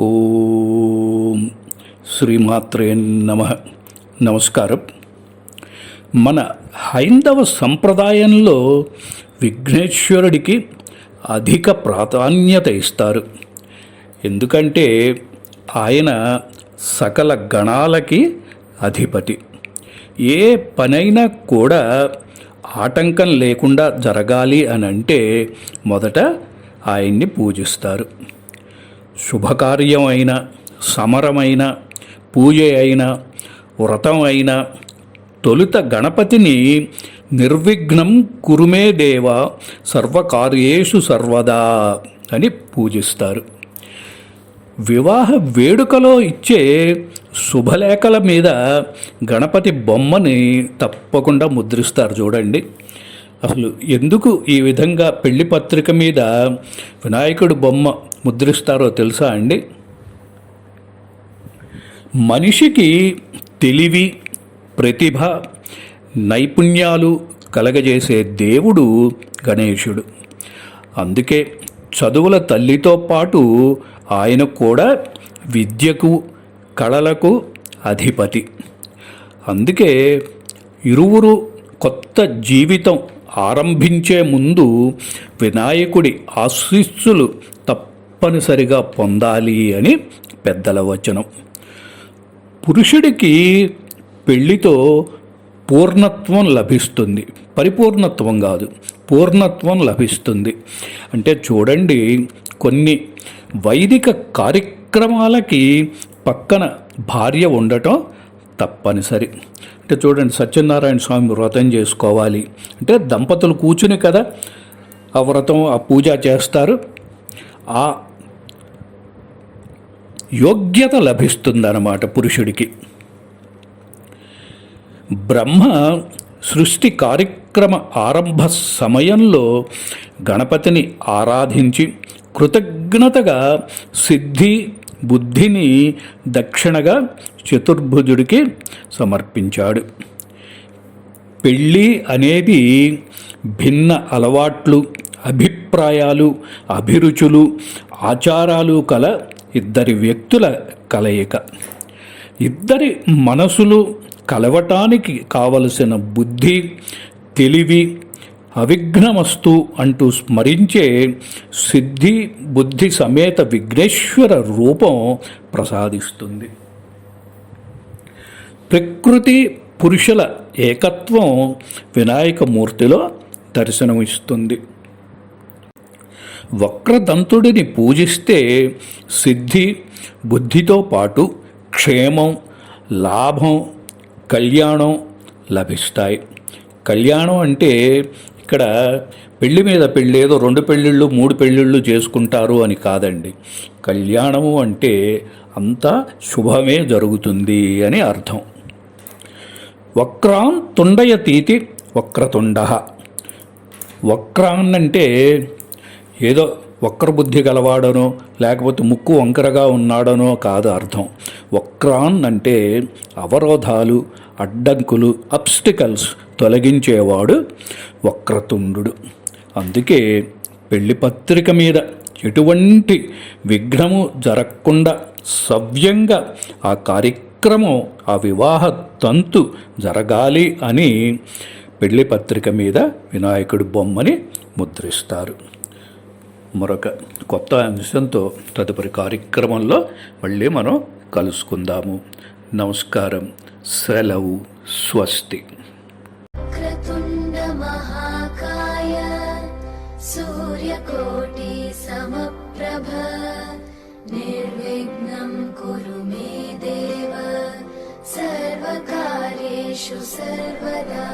ఓం శ్రీమాత్రే నమ. నమస్కారం. మన హైందవ సంప్రదాయంలో విఘ్నేశ్వరుడికి అధిక ప్రాధాన్యత ఇస్తారు. ఎందుకంటే ఆయన సకల గణాలకి అధిపతి. ఏ పనైనా కూడా ఆటంకం లేకుండా జరగాలి అని అంటే మొదట ఆయన్ని పూజిస్తారు. శుభకార్యం అయిన సమరమైన పూజ అయిన వ్రతం అయిన తొలుత గణపతిని నిర్విఘ్నం కురుమే దేవ సర్వకార్యేషు సర్వదా అని పూజిస్తారు. వివాహ వేడుకలో ఇచ్చే శుభలేఖల మీద గణపతి బొమ్మని తప్పకుండా ముద్రిస్తారు చూడండి. అసలు ఎందుకు ఈ విధంగా పెళ్ళి పత్రిక మీద వినాయకుడు బొమ్మ ముద్రిస్తారో తెలుసా అండి? మనిషికి తెలివి ప్రతిభ నైపుణ్యాలు కలగజేసే దేవుడు గణేశుడు. అందుకే చదువుల తల్లితో పాటు ఆయన కూడా విద్యకు కళలకు అధిపతి. అందుకే ఇరువురు కొత్త జీవితం ఆరంభించే ముందు వినాయకుడి ఆశీస్సులు తప్పనిసరిగా పొందాలి అని పెద్దల వచనం. పురుషుడికి పెళ్ళితో పూర్ణత్వం లభిస్తుంది. పరిపూర్ణత్వం కాదు పూర్ణత్వం లభిస్తుంది. అంటే చూడండి కొన్ని వైదిక కార్యక్రమాలకి పక్కన భార్య ఉండటం తప్పనిసరి. అంటే చూడండి సత్యనారాయణ స్వామి వ్రతం చేసుకోవాలి. అంటే దంపతులు కూర్చుని కదా ఆ వ్రతం ఆ పూజ చేస్తారు. ఆ యోగ్యత లభిస్తుందన్నమాట పురుషుడికి. బ్రహ్మ సృష్టి కార్యక్రమ ఆరంభ సమయంలో గణపతిని ఆరాధించి కృతజ్ఞతగా సిద్ధి బుద్ధిని దక్షిణగా చతుర్భుజుడికి సమర్పించాడు. పెళ్ళి అనేది భిన్న అలవాట్లు అభిప్రాయాలు అభిరుచులు ఆచారాలు కల ఇద్దరి వ్యక్తుల కలయిక. ఇద్దరి మనసులు కలవటానికి కావలసిన బుద్ధి తెలివి అవిఘ్నమస్తు అంటూ స్మరించే సిద్ధి బుద్ధి సమేత విఘ్నేశ్వర రూపం ప్రసాదిస్తుంది. ప్రకృతి పురుషుల ఏకత్వం వినాయకమూర్తిలో దర్శనమిస్తుంది. వక్రదంతుడిని పూజిస్తే సిద్ధి బుద్ధితో పాటు క్షేమం లాభం కళ్యాణం లభిస్తాయి. కళ్యాణం అంటే ఇక్కడ పెళ్ళి మీద పెళ్ళి ఏదో రెండు పెళ్ళిళ్ళు మూడు పెళ్ళిళ్ళు చేసుకుంటారు అని కాదండి. కళ్యాణము అంటే అంతా శుభమే జరుగుతుంది అని అర్థం. వక్రాన్ తుండయతీతి వక్రతుండ. వక్రాన్ అంటే ఏదో వక్రబుద్ధి గలవాడనో లేకపోతే ముక్కు వంకరగా ఉన్నాడనో కాదు అర్థం. వక్రాన్ అంటే అవరోధాలు అడ్డంకులు అబ్స్టికల్స్ తొలగించేవాడు వక్రతుండు. అందుకే పెళ్ళి పత్రిక మీద ఎటువంటి విఘ్నము జరగకుండా సవ్యంగా ఆ కార్యక్రమం ఆ వివాహ తంతు జరగాలి అని పెళ్ళి పత్రిక మీద వినాయకుడి బొమ్మని ముద్రిస్తారు. మరొక కొత్త అంశంతో తదుపరి కార్యక్రమంలో మళ్ళీ మనం కలుసుకుందాము నమస్కారం సెలవు స్వస్తి क्रतुण्ड महाकाय सूर्यकोटि समप्रभ निर्विघ्नं कुरु मे देव सर्वकार्येषु सर्वदा